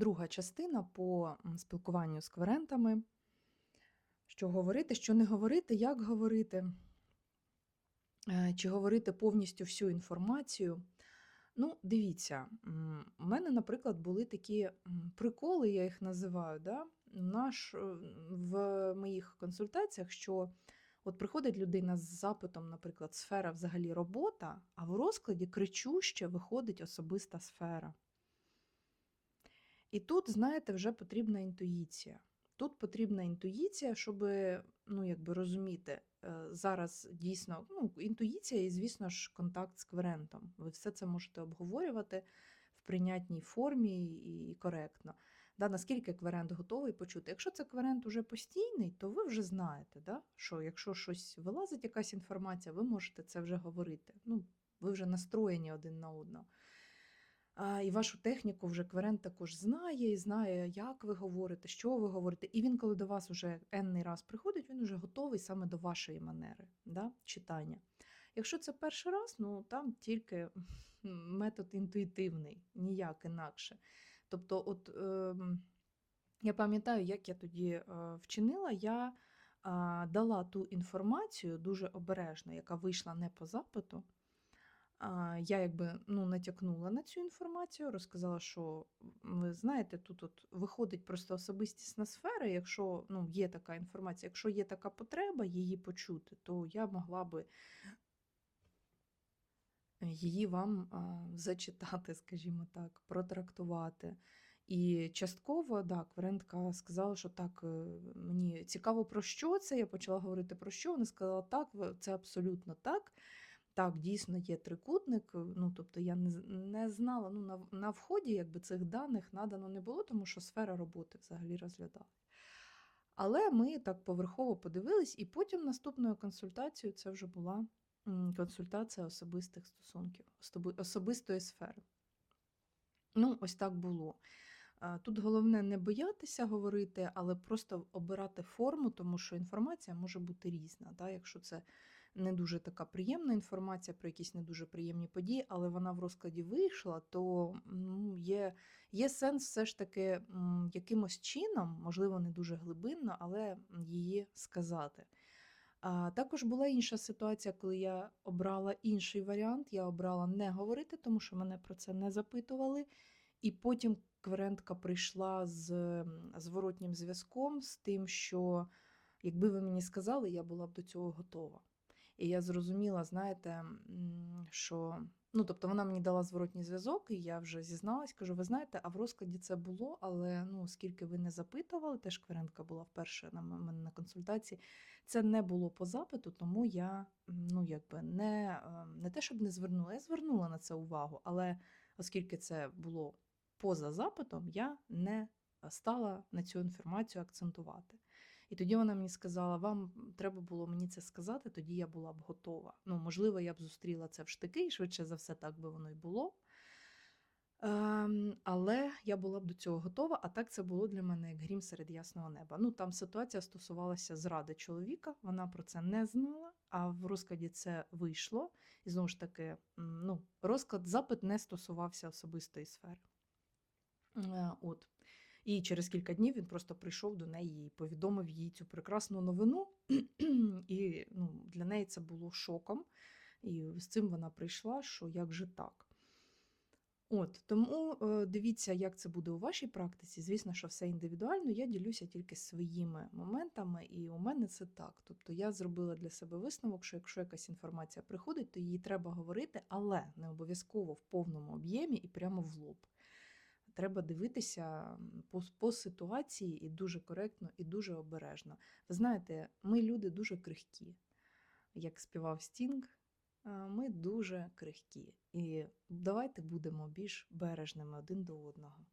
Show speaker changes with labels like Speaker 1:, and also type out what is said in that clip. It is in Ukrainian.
Speaker 1: друга частина по спілкуванню з кверентами. Що говорити, що не говорити, як говорити, е, чи говорити повністю всю інформацію. Ну, дивіться, у мене, наприклад, були такі приколи, я їх називаю, да? Наш, е, в моїх консультаціях, що от приходить людина з запитом, наприклад, сфера взагалі робота, а в розкладі кричуще виходить особиста сфера. І тут, знаєте, вже потрібна інтуїція. Тут потрібна інтуїція, щоб ну, якби розуміти, е, зараз дійсно ну, інтуїція і, звісно ж, контакт з кверентом. Ви все це можете обговорювати в прийнятній формі і коректно. Да, наскільки кверент готовий почути. Якщо це кверент уже постійний, то ви вже знаєте, да, що якщо щось вилазить, якась інформація, ви можете це вже говорити. Ну, ви вже настроєні один на одного. І вашу техніку вже кверент також знає і знає, як ви говорите, що ви говорите. І він, коли до вас вже енний раз приходить, він вже готовий саме до вашої манери да, читання. Якщо це перший раз, ну там тільки метод інтуїтивний, ніяк інакше. Тобто, от е, я пам'ятаю, як я тоді е, вчинила, я дала ту інформацію дуже обережно, яка вийшла не по запиту. Я якби ну, натякнула на цю інформацію, розказала, що ви знаєте, тут от виходить просто особистісна сфера. Якщо ну, є така інформація, якщо є така потреба її почути, то я могла би її вам зачитати, скажімо так, протрактувати. І частково, да, кверентка сказала, що так, е, мені цікаво, про що це. Я почала говорити про що. Вона сказала, так, це абсолютно так. Так, дійсно є трикутник. Ну, тобто я не не знала, ну, на на вході якби, цих даних надано не було, тому що сфера роботи взагалі розглядала. Але ми так поверхово подивились, і потім наступною консультацією це вже була консультація особистих стосунків, особистої сфери. Ну, ось так було. Тут головне не боятися говорити, але просто обирати форму, тому що інформація може бути різна. Да? Якщо це не дуже така приємна інформація про якісь не дуже приємні події, але вона в розкладі вийшла, то ну, є є сенс все ж таки якимось чином, можливо, не дуже глибинно, але її сказати. А Також була інша ситуація, коли я обрала інший варіант. Я обрала не говорити, тому що мене про це не запитували. І потім кверентка прийшла з зворотнім зв'язком, з тим, що якби ви мені сказали, я була б до цього готова. І я зрозуміла, знаєте, що. Ну, тобто вона мені дала зворотній зв'язок, і я вже зізналась, кажу, ви знаєте, а в розкладі це було, але ну, оскільки ви не запитували, теж кверентка була вперше на мене на консультації, це не було по запиту, тому я ну, якби не не те, щоб не звернула, я звернула на це увагу, але оскільки це було поза запитом, я не стала на цю інформацію акцентувати. І тоді вона мені сказала: вам треба було мені це сказати, тоді я була б готова. Ну, можливо, я б зустріла це в штики, і швидше за все, так би воно й було. Ем, але я була б до цього готова, а так це було для мене як грім серед ясного неба. Ну там ситуація стосувалася зради чоловіка, вона про це не знала, а в розкладі це вийшло. І знову ж таки, ну, розклад, запит не стосувався особистої сфери. Е, от. І через кілька днів він просто прийшов до неї і повідомив їй цю прекрасну новину. І ну, для неї це було шоком. І з цим вона прийшла, що як же так. От, Тому е, дивіться, як це буде у вашій практиці. Звісно, що все індивідуально, я ділюся тільки своїми моментами, і у мене це так. Тобто я зробила для себе висновок, що якщо якась інформація приходить, то її треба говорити, але не обов'язково в повному об'ємі і прямо в лоб. Треба дивитися по, по ситуації і дуже коректно, і дуже обережно. Ви знаєте, ми люди дуже крихкі. Як співав Стінг, ми дуже крихкі. І давайте будемо більш бережними один до одного.